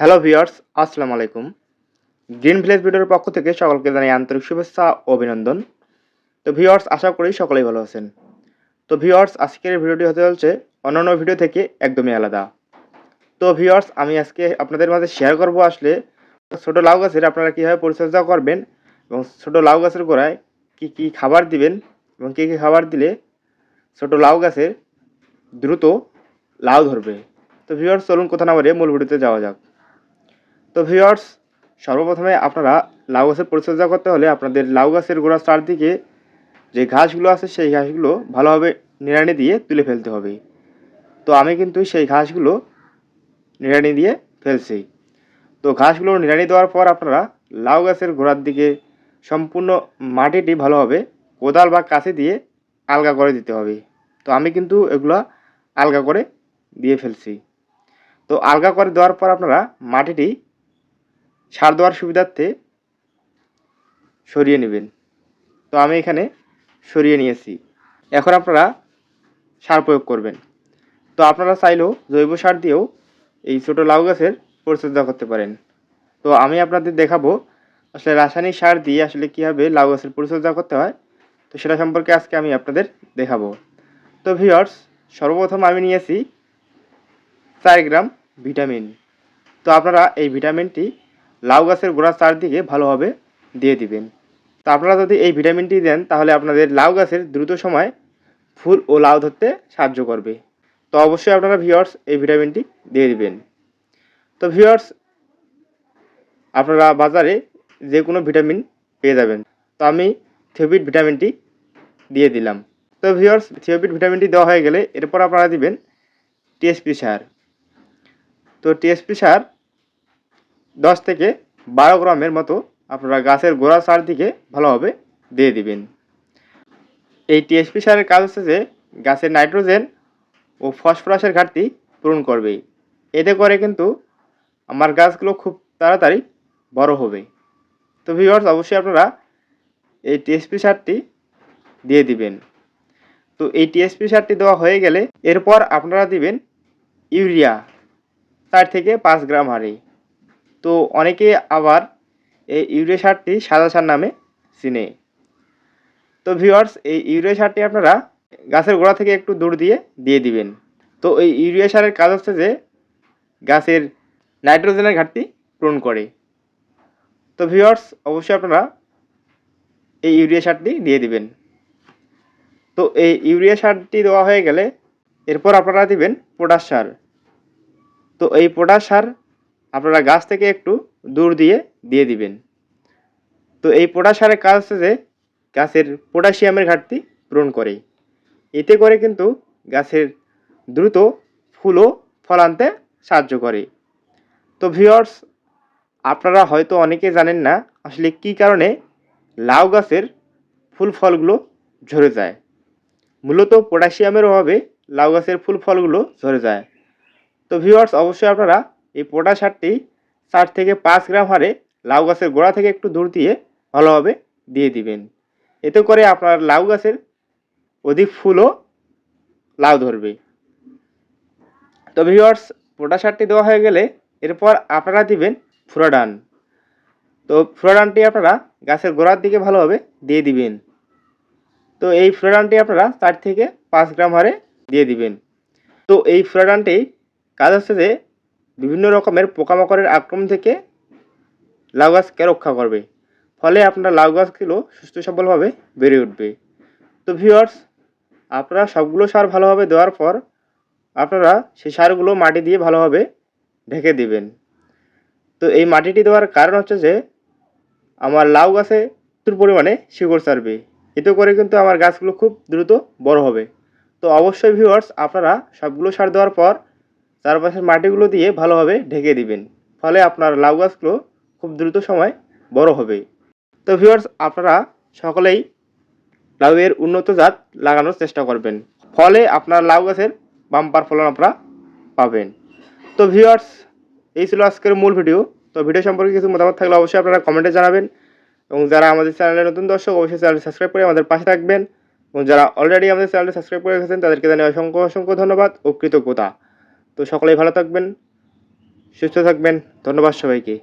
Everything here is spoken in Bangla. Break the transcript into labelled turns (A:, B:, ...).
A: হ্যালো ভিউয়ার্স আসসালামু আলাইকুম। গ্রিন ভিলেজ ভিডিওর পক্ষ থেকে সকলকে জানাই আন্তরিক শুভেচ্ছা ও অভিনন্দন। তো ভিউয়ার্স আশা করি সকলেই ভালো আছেন। তো ভিউয়ার্স আজকের ভিডিওটি হতে চলছে অন্যান্য ভিডিও থেকে একদমই আলাদা। তো ভিউয়ার্স আমি আজকে আপনাদের মাঝে শেয়ার করব আসলে ছোটো লাউ গাছের আপনারা কীভাবে পরিচর্যা করবেন এবং ছোটো লাউ গাছের গোড়ায় কী কী খাবার দিবেন এবং কী কী খাবার দিলে ছোটো লাউ গাছের দ্রুত লাউ ধরবে। তো ভিউয়ার্স চলুন কোথা না বলে মূল ভিডিওতে যাওয়া যাক। তো ভিউয়ার্স সর্বপ্রথমে আপনারা লাউ গাছের পরিচর্যা করতে হলে আপনাদের লাউ গাছের গোড়ার চারদিকে যে ঘাসগুলো আছে সেই ঘাসগুলো ভালোভাবে নিড়ানি দিয়ে তুলে ফেলতে হবে। তো আমি কিন্তু সেই ঘাসগুলো নিড়ানি দিয়ে ফেলছি। তো ঘাসগুলো নিড়ানি দেওয়ার পর আপনারা লাউ গাছের গোড়ার দিকে সম্পূর্ণ মাটিটি ভালোভাবে কোদাল বা কাছে দিয়ে আলগা করে দিতে হবে। তো আমি কিন্তু এগুলা আলগা করে দিয়ে ফেলছি। তো আলগা করে দেওয়ার পর আপনারা মাটিটি সার দেওয়ার সুবিধার্থে সরিয়ে নেবেন। তো আমি এখানে সরিয়ে নিয়েছি। এখন আপনারা সার প্রয়োগ করবেন। তো আপনারা চাইলেও জৈব সার দিয়েও এই ছোটো লাউ গাছের পরিচর্যা করতে পারেন। তো আমি আপনাদের দেখাবো আসলে রাসায়নিক সার দিয়ে আসলে কীভাবে লাউ গাছের পরিচর্যা করতে হয়। তো সেটা সম্পর্কে আজকে আমি আপনাদের দেখাবো। তো ভিওর্স সর্বপ্রথম আমি নিয়েছি চার গ্রাম ভিটামিন। তো আপনারা এই ভিটামিনটি লাউ গাছের গোড়ার চারদিকে ভালোভাবে দিয়ে দিবেন। তো আপনারা যদি এই ভিটামিনটি দেন, তাহলে আপনাদের লাউ গাছের দ্রুত সময় ফুল ও লাউ ধরতে সাহায্য করবে। তো অবশ্যই আপনারা ভিওর্স এই ভিটামিনটি দিয়ে দিবেন। তো ভিওর্স আপনারা বাজারে যে কোনো ভিটামিন পেয়ে যাবেন। তো আমি থিওপিড ভিটামিনটি দিয়ে দিলাম। তো ভিওর্স থিওপিড ভিটামিনটি দেওয়া হয়ে গেলে এরপর আপনারা দিবেন টিএসপি সার। তো টিএসপি সার দশ থেকে বারো গ্রামের মতো আপনারা গাছের গোড়া সার দিকে ভালোভাবে দিয়ে দিবেন। এই টিএসপি সারের কাজ হচ্ছে যে গাছের নাইট্রোজেন ও ফসফরাসের ঘাটতি পূরণ করবে। এতে করে কিন্তু আমার গাছগুলো খুব তাড়াতাড়ি বড় হবে। তো ভিউয়ার্স অবশ্যই আপনারা এই টিএসপি সারটি দিয়ে দিবেন। তো এই টিএসপি সারটি দেওয়া হয়ে গেলে এরপর আপনারা দিবেন ইউরিয়া, চার থেকে পাঁচ গ্রাম হারে। তো অনেকে আবার এই ইউরিয়া সারটি সাদা সার নামে চিনে। তো ভিউয়ার্স এই ইউরিয়া সারটি আপনারা গাছের গোড়া থেকে একটু দূর দিয়ে দিয়ে দিবেন। তো এই ইউরিয়া সারের কাজ হচ্ছে যে গাছের নাইট্রোজেনের ঘাটতি পূরণ করে। তো ভিউয়ার্স অবশ্যই আপনারা এই ইউরিয়া সারটি দিয়ে দিবেন। তো এই ইউরিয়া সারটি দেওয়া হয়ে গেলে এরপর আপনারা দিবেন পটাশ সার। তো এই পটাশ সার আপনারা গাছ থেকে একটু দূর দিয়ে দিয়ে দিবেন। তো এই পটাশ কাজ হচ্ছে যে, গাছের পটাশিয়ামের ঘাটতি পূরণ করে। এতে করে কিন্তু গাছের দ্রুত ফুল ও ফল আনতে সাহায্য করে। তো ভিওর্স আপনারা হয়তো অনেকে জানেন না আসলে কী কারণে লাউ গাছের ফুল ফলগুলো ঝরে যায়। মূলত পটাশিয়ামের অভাবে লাউ গাছের ফুল ফলগুলো ঝরে যায়। তো ভিউয়ার্স অবশ্যই আপনারা এই পোটা সারটি চার থেকে পাঁচ গ্রাম হারে লাউ গাছের গোড়া থেকে একটু দূর দিয়ে ভালোভাবে দিয়ে দিবেন। এতে করে আপনার লাউ গাছের অধিক ফুলও লাউ ধরবে। তো ভিওয়ার্স পোটা সারটি দেওয়া হয়ে গেলে এরপর আপনারা দিবেন ফ্লোরাডান তো ফ্লোরাডানটি আপনারা গাছের গোড়ার দিকে ভালোভাবে দিয়ে দিবেন। তো এই ফ্লোরাডানটি আপনারা চার থেকে পাঁচ গ্রাম হারে দিয়ে দিবেন। তো এই ফ্লোরাডানটি কাজ হচ্ছে যে বিভিন্ন রকমের পোকামাকড়ের আক্রমণ থেকে লাউ গাছকে রক্ষা করবে। ফলে আপনার লাউ গাছগুলো সুস্থ সবলভাবে বেড়ে উঠবে। তো ভিউয়ার্স আপনারা সবগুলো সার ভালোভাবে দেওয়ার পর আপনারা সেই সারগুলো মাটি দিয়ে ভালোভাবে ঢেকে দিবেন। তো এই মাটিটি দেওয়ার কারণ হচ্ছে যে, আমার লাউ গাছে প্রচুর পরিমাণে শিকড় ছাড়বে। এতে করে কিন্তু আমার গাছগুলো খুব দ্রুত বড় হবে। তো অবশ্যই ভিউয়ার্স আপনারা সবগুলো সার দেওয়ার পর চারপাশের মাটিগুলো দিয়ে ভালোভাবে ঢেকে দিবেন। ফলে আপনার লাউ গাছগুলো খুব দ্রুত সময় বড় হবে। তো ভিউয়ার্স আপনারা সকলেই লাউয়ের উন্নত জাত লাগানোর চেষ্টা করবেন। ফলে আপনার লাউ গাছের বাম্পার ফলন আপনারা পাবেন। তো ভিউয়ার্স এই ছিল আজকের মূল ভিডিও তো ভিডিও সম্পর্কে কিছু মতামত থাকলে অবশ্যই আপনারা কমেন্টে জানাবেন। এবং যারা আমাদের চ্যানেলের নতুন দর্শক, অবশ্যই চ্যানেলটি সাবস্ক্রাইব করে আমাদের পাশে থাকবেন। এবং যারা অলরেডি আমাদের চ্যানেলটি সাবস্ক্রাইব করে রেখেছেন, তাদেরকে জানিয়ে অসংখ্য অসংখ্য ধন্যবাদ ও কৃতজ্ঞতা। তো সকলেই ভালো থাকবেন সুস্থ থাকবেন ধন্যবাদ সবাইকে।